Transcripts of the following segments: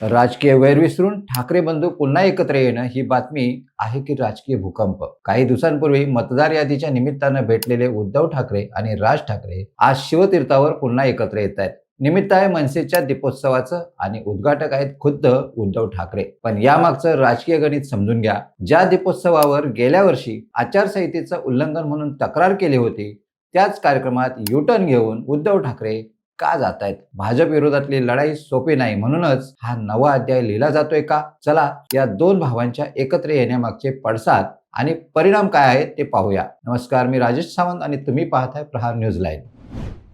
राजकीय वैर विसरून ठाकरे बंधू पुन्हा एकत्र येणं ही बातमी आहे की राजकीय भूकंप. काही दिवसांपूर्वी मतदार यादीच्या निमित्तानं भेटलेले उद्धव ठाकरे आणि राज ठाकरे आज शिवतीर्थावर पुन्हा एकत्र येत आहेत निमित्त आहे मनसेच्या दीपोत्सवाचं आणि उद्घाटक आहेत खुद्द उद्धव ठाकरे. पण यामागचं राजकीय गणित समजून घ्या. ज्या दीपोत्सवावर गेल्या वर्षी आचारसंहितेचं उल्लंघन म्हणून तक्रार केली होती त्याच कार्यक्रमात युटर्न घेऊन उद्धव ठाकरे का जात आहेत भाजप विरोधातली लढाई सोपी नाही म्हणूनच हा नवा अध्याय लिहिला जातोय का? चला या दोन भावांच्या एकत्र येण्यामागचे पडसाद आणि परिणाम काय आहेत ते पाहूया. नमस्कार मी राजेश सावंत आणि तुम्ही पाहताय प्रहार न्यूज लाईव्ह.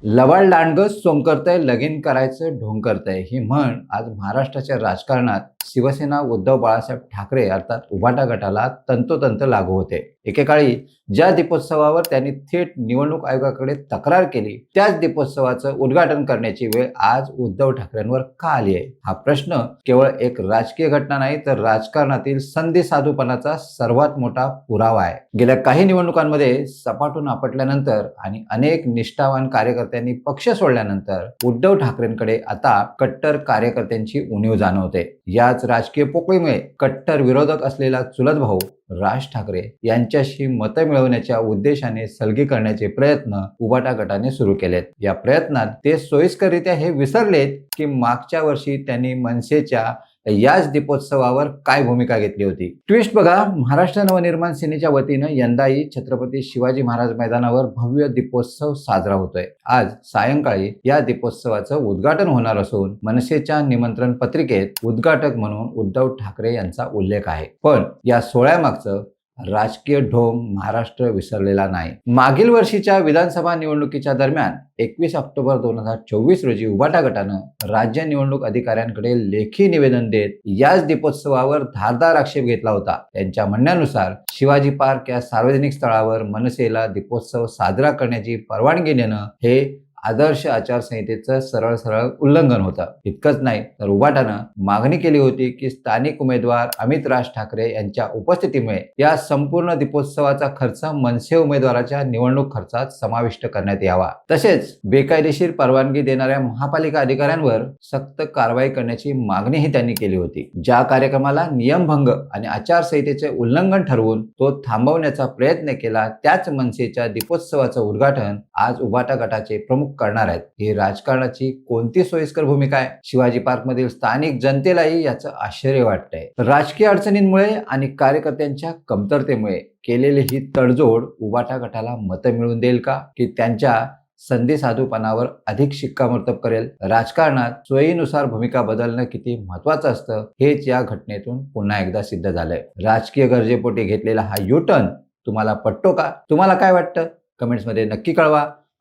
लवाड लांडगं सोंकरतय लगीन करायचं ढोंकरतंय ही म्हण आज महाराष्ट्राच्या राजकारणात शिवसेना उद्धव बाळासाहेब ठाकरे अर्थात उभाटा गटाला तंतोतंत लागू होते. एकेकाळी ज्या दीपोत्सवावर त्यांनी थेट निवडणूक आयोगाकडे तक्रार केली त्याच दीपोत्सवाचं उद्घाटन करण्याची वेळ आज उद्धव ठाकरेंवर का आली आहे? हा प्रश्न केवळ एक राजकीय घटना नाही तर राजकारणातील संधी साधूपणाचा सर्वात मोठा पुरावा आहे. गेल्या काही निवडणुकांमध्ये सपाटून आपटल्यानंतर आणि अनेक निष्ठावान कार्यकर्ते कार्यकर्त्यांनी पक्ष सोडल्यानंतर उद्धव ठाकरेंकडे आता कट्टर कार्यकर्त्यांची उणीव जाणवते. याच राजकीय पोकळीमुळे कट्टर विरोधक असलेला चुलत भाऊ राज ठाकरे यांच्याशी मतं मिळवण्याच्या उद्देशाने सलगी करण्याचे प्रयत्न उबाटा गटाने सुरू केलेत. या प्रयत्नात ते सोयीस्कररित्या हे विसरलेत की मागच्या वर्षी त्यांनी मनसेच्या याच दीपोत्सवावर काय भूमिका घेतली होती? ट्विस्ट बघा महाराष्ट्र नवनिर्माण सेनेच्या वतीनं यंदाही छत्रपती शिवाजी महाराज मैदानावर भव्य दीपोत्सव साजरा होतोय. आज सायंकाळी या दीपोत्सवाचं उद्घाटन होणार असून मनसेच्या निमंत्रण पत्रिकेत उद्घाटक म्हणून उद्धव ठाकरे यांचा उल्लेख आहे. पण या सोहळ्यामागचं राजकीय ढोंग महाराष्ट्र विसरलेला नाही. मागील वर्षीच्या विधानसभा निवडणुकीच्या दरम्यान एकवीस ऑक्टोबर दोन हजार चोवीस रोजी उबाटा गटानं राज्य निवडणूक अधिकाऱ्यांकडे लेखी निवेदन देत याच दीपोत्सवावर धारदार आक्षेप घेतला होता. त्यांच्या म्हणण्यानुसार शिवाजी पार्क या सार्वजनिक स्थळावर मनसेला दीपोत्सव साजरा करण्याची परवानगी देणं हे आदर्श आचारसंहितेचं सरळ सरळ उल्लंघन होतं. इतकंच नाही तर उभाटानं मागणी केली होती की स्थानिक उमेदवार अमित राज ठाकरे यांच्या उपस्थितीमुळे या संपूर्ण दीपोत्सवाचा खर्च मनसे उमेदवाराच्या निवडणूक खर्चात समाविष्ट करण्यात यावा. तसेच बेकायदेशीर परवानगी देणाऱ्या महापालिका अधिकाऱ्यांवर सक्त कारवाई करण्याची मागणीही त्यांनी केली होती. ज्या कार्यक्रमाला नियमभंग आणि आचारसंहितेचे उल्लंघन ठरवून तो थांबवण्याचा प्रयत्न केला त्याच मनसेच्या दीपोत्सवाचं उद्घाटन आज उभाटा गटाचे प्रमुख करणार आहेत. ही राजकारणाची कोणती सोयीस्कर भूमिका आहे? शिवाजी पार्क मधील स्थानिक जनतेलाही याचं आश्चर्य वाटतंय. राजकीय अडचणींमुळे आणि कार्यकर्त्यांच्या कमतरतेमुळे केलेली ही तडजोड उबाटा गटाला मतं मिळवून देईल का? की त्यांच्या संधी साधूपणावर अधिक शिक्कामोर्तब करेल? राजकारणात सोयीनुसार भूमिका बदलणं किती महत्वाचं असतं? हेच या घटनेतून पुन्हा एकदा सिद्ध झालंय. राजकीय गरजेपोटी घेतलेला हा युटर्न तुम्हाला पटतो का? तुम्हाला काय वाटतं? कमेंट्समध्ये नक्की कळवा.